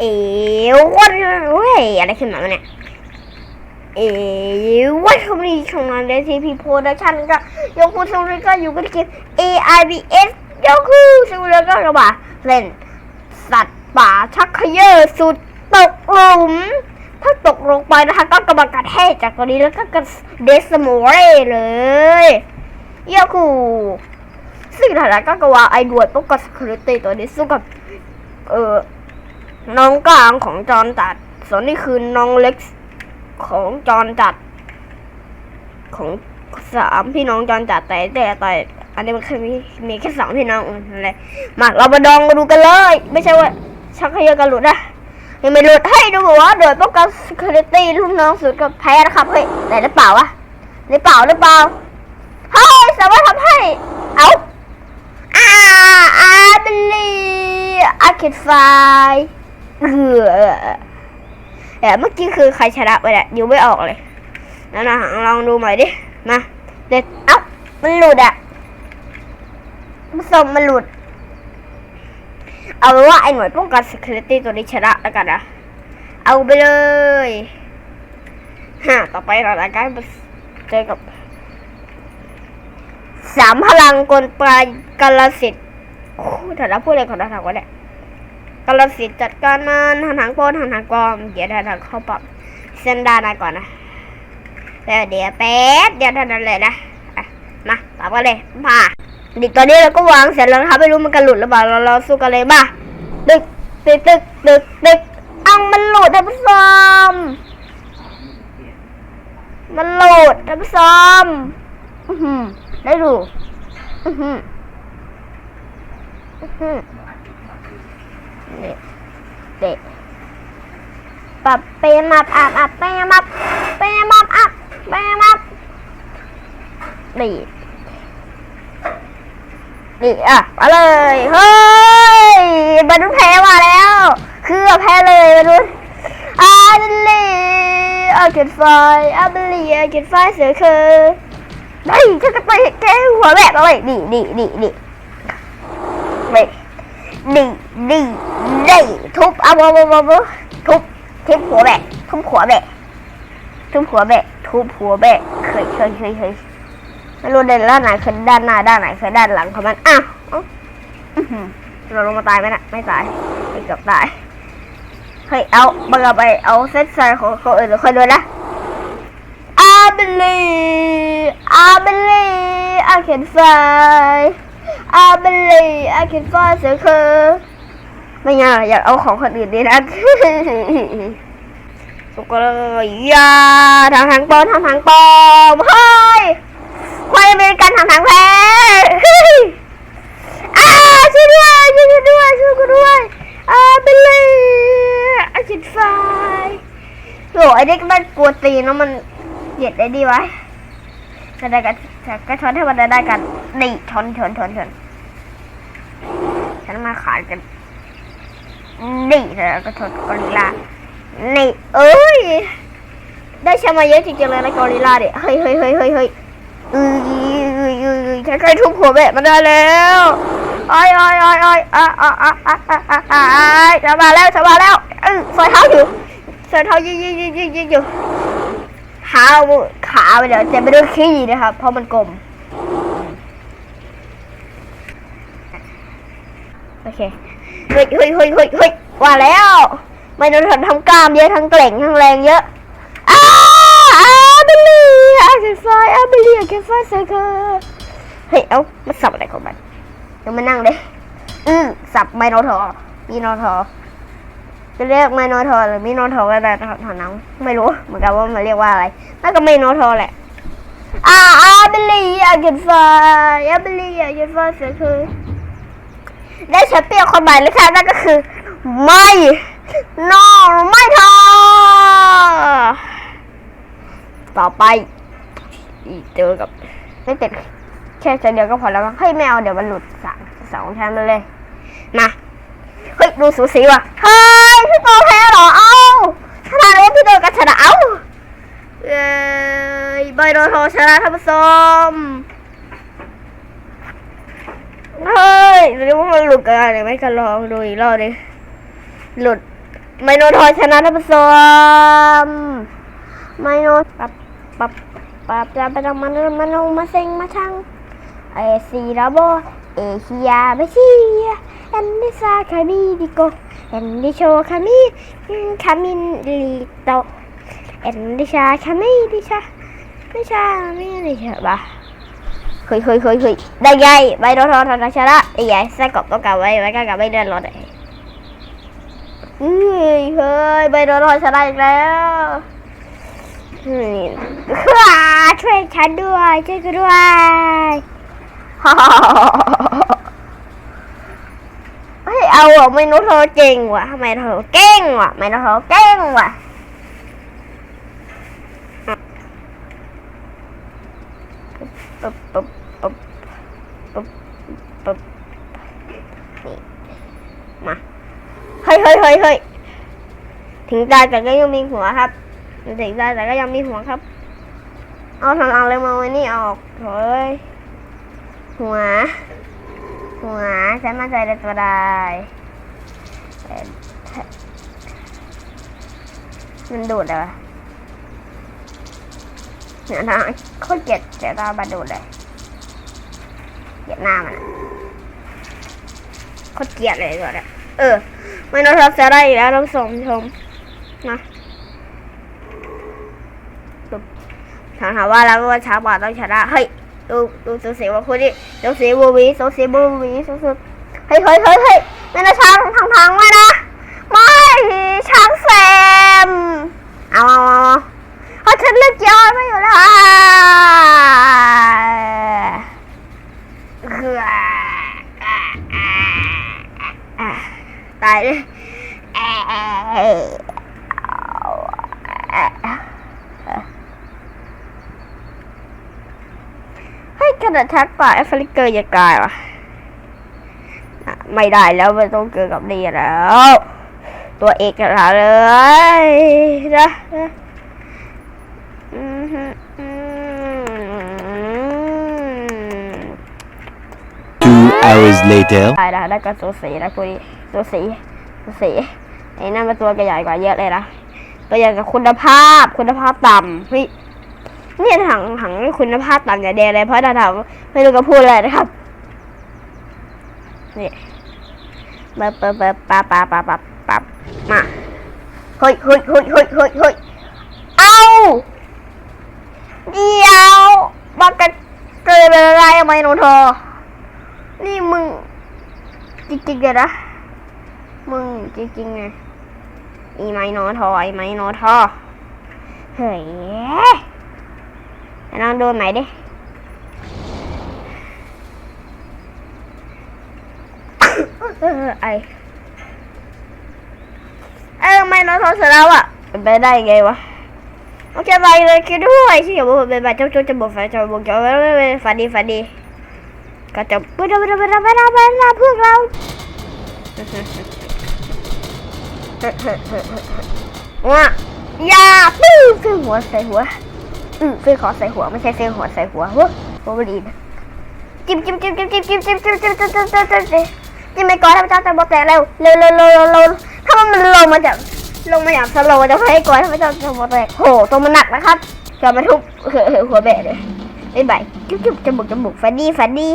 เอ๋วันเว้ยอะไรขึ้นมาเนี่ยเอ๋วันคอมนี้ช่องนั้นได้ทีพีโปรดักชั่นก็ยกคุณสมุทรก็อยู่กันเกม A I B S ยกคุณสมุทรก็กระบะเล่น สัตว์ป่าชักเขยอสุดตกหลุม ถ้าตกลงไปนะคะ ก็กำลังกระแทกจากตัวนี้แล้วก็กระเดสโมเร่เลยเยาคูซึ่งฐานะก็กว่าไอ้ดวยพวกกับ security ตัวนี้สู้กับ เออ น้องกลางของจอนจัด ส่วนนี้คือน้องเล็กของจอนจัด ของสามพี่น้องจอนจัดแต่แต่แต่อันนี้มันแค่มีมีแค่สองพี่น้องนั่นแหละมาเรามาดองมาดูกันเลย ไม่ใช่ว่าชักเยอกันหลุดนะยังไม่หลุดให้ดูว่าโดยป้องกัน security ลูกน้องสุดกับแพ้นะครับเฮ้ยแต่หรือเปล่าวะหรือเปล่าหรือเปล่าเฮ้ยสามารถทำให้เอาอ่าอาเบลีอา คิดไฟเอแต่เมื่อกี้คือใครชนะไปเนี่ยยูไม่ออกเลยนั่นนะลองดูใหม่ดิ มาเด็ดเอ้ามันหลุดอะมันส่งมันหลุด เอาเป็นว่าไอ้หน่วยป้องกัน security ตัวนี้ชนะแล้วกันนะ เอาไปเลยฮะต่อไปเราจะการเจอกับสามพลังกลปลายกาลสิทธิ์โอ้ถ้าเราพูดอะไรของเราถามว่าเนี่ย กาลสิทธิ์จัดการมันทางทางโปนทางทางกอมเดี๋ยวทางทางเข้าปรับเส้นด้านในก่อนนะแล้วเดี๋ยวแป๊บเดี๋ยวเท่านั้นเลยนะมาต่อกันเลยมาดิตอนนี้เราก็วางเสร็จแล้วนะครับไม่รู้มันกระหลุดหรือเปล่าเราเราสู้กันเลยมาตึกตึกตึกตึกตึกอังมันหลุดท่านผู้ชมมันหลุดท่านผู้ชมอือหือได้ดูอือหืออือหือ เด็กปรับเปมับอับอับเปมับเปมับอับเปมับนี่นี่อะมาเลยเฮ้ยบรรลุแพ้มาแล้ว คือแพ้เลยบรรลุอาเลลี่อาเกตไฟอาเบลลี่อาเกตไฟเสือคือไอ้ฉันจะไปแก้หัวแบบอะไรนี่นี่นี่นี่ นี่นี่นี่ทุบเอาเอาเอาเอทุบทุบหัวแบะทุบหัวแบะทุบหัวแบะทุบหัวแบะเคยเคยเคยเคยไม่รู้เดินด้านไหนเคือด้านหน้าด้านไหนเคือด้านหลังของมันอ้าวเออเราลงมาตายไหมนะไม่ตายไม่เกือบตายเฮ้ยเอาบังเอาไปเอาเซตไซของคนอื่นหรือคนด้วยนะ I believe I believe I can fly I believe I can fly เสือคือไม่ไงอยากเอาของคนอื่นดีนะสุกเลยยาทางทางปอมทางทางปอมเฮ้ยควายอเมริกันทางทางแพ้อ้าช่วยด้วยช่วยด้วยช่วยกูด้วย I believe I can fly โหไอ้เด็กมันกลัวตีนแล้วมันเหยียดได้ดีวะกระได้กันกระชอนให้มันได้กันนี่ชนชนชนชน ฉันมาขาดกันนี่แล้วก็ชนกอริลลานี่เอ้ย ได้แชมป์มาเยอะจริงๆเลยนะกอริลลาเนี่ยเฮ้ยเฮ้ยเฮ้ยเฮ้ยเฮ้ยเอ้ยเอ้ยเอ้ยเอ้ยฉันเคยทุบหัวแบบมันได้แล้วไอ้ไอ้ไอ้ไอ้อะอะอะอะอะอะอะจะมาแล้วจะมาแล้วเออใส่เท้าอยู่ใส่เท้ายิงยิงยิงยิงยิงอยู่ขาขาไปเดี๋ยวเจ็บได้ขี้นะครับ เพราะมันกลม โอเคเฮ้ยเฮ้ยเฮ้ยเฮ้ยเฮ้ยว่าแล้วไม่โดนทำกล้ามเยอะทั้งเกล่งทั้งแรงเยอะอ้าอ้าเบลลี่อาเคนไฟอาเบลลี่อาเคนไฟเซเกอร์เฮ้ยเอ้ามาสับอะไรของมันเดี๋ยวมานั่งเลยอือสับไมโนทอร์มีโนทอร์จะเรียกไมโนทอร์หรือมีโนทอร์ก็ได้ถอนังไม่รู้เหมือนกันว่ามันเรียกว่าอะไรน่าก็ไมโนทอร์แหละอาอาเบลลี่อาเคนไฟอาเบลลี่อาเคนไฟเซเกอร์ ได้แชมเปี้ยนคนใหม่แล้วค่ะนั่นก็คือ ไม่นอไม่ทอต่อไปอีกเจอกับไม่ติดแค่ชั้นเดียวก็พอแล้วมั้งเฮ้ยไม่เอาเดี๋ยวมันหลุดสามสองชั้นมาเลยมาเฮ้ยดูสูสีว่ะเฮ้ยพี่โตแพ้เหรอเอ้าชนะเลยพี่โตก็ชนะเอ้าเอ้ยใบโดโทชนะท่านผู้ชม เฮ้ยเดี๋ยวว่ามันหลุดกันอะไรไหมกันลองดูอีกรอบดิหลุดไมโนทอยชนะท่านผู้ชมไมโนปับปับปับจะไปทำมันมันลงมาเซ็งมาช่างไอซีระโบเอเชียไปชียแอนดิซาคามิดิโกแอนดิโชคามิคามินลิโตแอนดิชาคามิดิชาดิชาไม่ดิชาบ้า เฮ้ยเฮ้ยเฮ้ยเฮ้ยได้ไงไมโนทอชนชนะไอ้ใหญ่ใส่กบต้องกลับไว้ไว้ก็กลับไม่เดินรถเฮ้ยเฮ้ยใบโดนรอยชนะอีกแล้วฮ้ยว้าช่วยฉันด้วยช่วยกูด้วยเฮ้ยเอาอะไม่รู้เธอเก่งว่ะทำไมเธอเก่งว่ะไม่รู้เธอเก่งว่ะ ปึ๊บปึ๊บปึ๊บปึ๊บปึ๊บนี่มาเฮ้ยเฮ้ยเฮ้ยเฮ้ยถึงตายแต่ก็ยังมีหัวครับถึงตายแต่ก็ยังมีหัวครับ เอาทางเอาเลยมาไว้นี่ออกเฮ้ยหัว หัวฉันมาใจในตัวได้มันดูดเลยวะ เนี่ยนะโคตรเกลียดเสียตาบัดดูเลยเกลียดหน้ามันอะโคตรเกลียดเลยตัวเนี่ยเออไม่นอนทับจะได้อีกแล้วท่านผู้ชมชมนะปึ๊บถามหาว่าแล้วว่าช้าบาต้องชนะเฮ้ยดูดูสูสีว่าคุณดิสูสีบูวีสูสีบูวีสูสีเฮ้ยเฮ้ยเฮ้ยเฮ้ยนั่นะช้างทางทางมานะไม่ช้างแซมเอาเอาเอา เอาเพราะฉันเลือกยอนไม่อยู่แล้วตายเลยเอ้ยเฮ้ยกระดาษทักป่าแอฟริกเกอร์ย่ากายวะไม่ได้แล้วมันต้องเกิดกับนี่แล้ว ตัวเอกกระเลยนะนะอืมฮึอืม Two hours later. ได้แล้วได้ก็สูสีนะคุยสูสีสูสีไอ้นั่นเป็นตัวใหญ่กว่าเยอะเลยนะตัวใหญ่กับคุณภาพคุณภาพต่ำเฮ้ยเนี่ยถังถังคุณภาพต่ำอย่าเดเลยเพราะถ้าถามไม่รู้ก็พูดเลยนะครับนี่เบิบเบิบเบิบปาปาปาปาปามาเฮ้ยเฮ้ยเฮ้ยเฮ้ยเฮ้ยเฮ้ยเอาเดี๋ยวบักกะเกิดอะไรทำไมหนูเธอ ริงๆเลยนะ มึงจริงๆไงอีไม้นอทอไอไม้นอทอเฮ้ยลองดูใหมดิเอไอเออไม่นอทอเสร็จแล้วอะเป็นไปได้ไงวะโอเคไปเลยคิดด้วยที่อย่าบอกเป็นแบบเจ้าโจ้จะบอกแฟนจะบอกเจะฝันดีฝันดี ก็จะไปเราไปเราไปเราไปเราไปเราพวกเราว่าอย่าปื้อซื้อหัวใส่หัวอือซื้อขอใส่หัวไม่ใช่ซื้อหัวใส่หัวเว้ยโอ้ดีนะจิ้มจิ้มจิ้มจิ้มจิ้มจิ้มจิ้มจิ้มจิ้มจิ้มจิ้มจิ้มจิ้มจิ้มจิ้มไปก่อนถ้าพระเจ้าจะบอกแต่เร็วเร็วเร็วเร็วเร็วถ้ามันลงมาจากลงมาอย่างสโลว์จะให้ก่อนถ้าพระเจ้าจะบอกแต่โหตัวมันหนักนะครับจะมาทุบหัวแบะเลยบ๊ายบายจุ๊บจุ๊บจมูกจมูกฟันดีฟันดี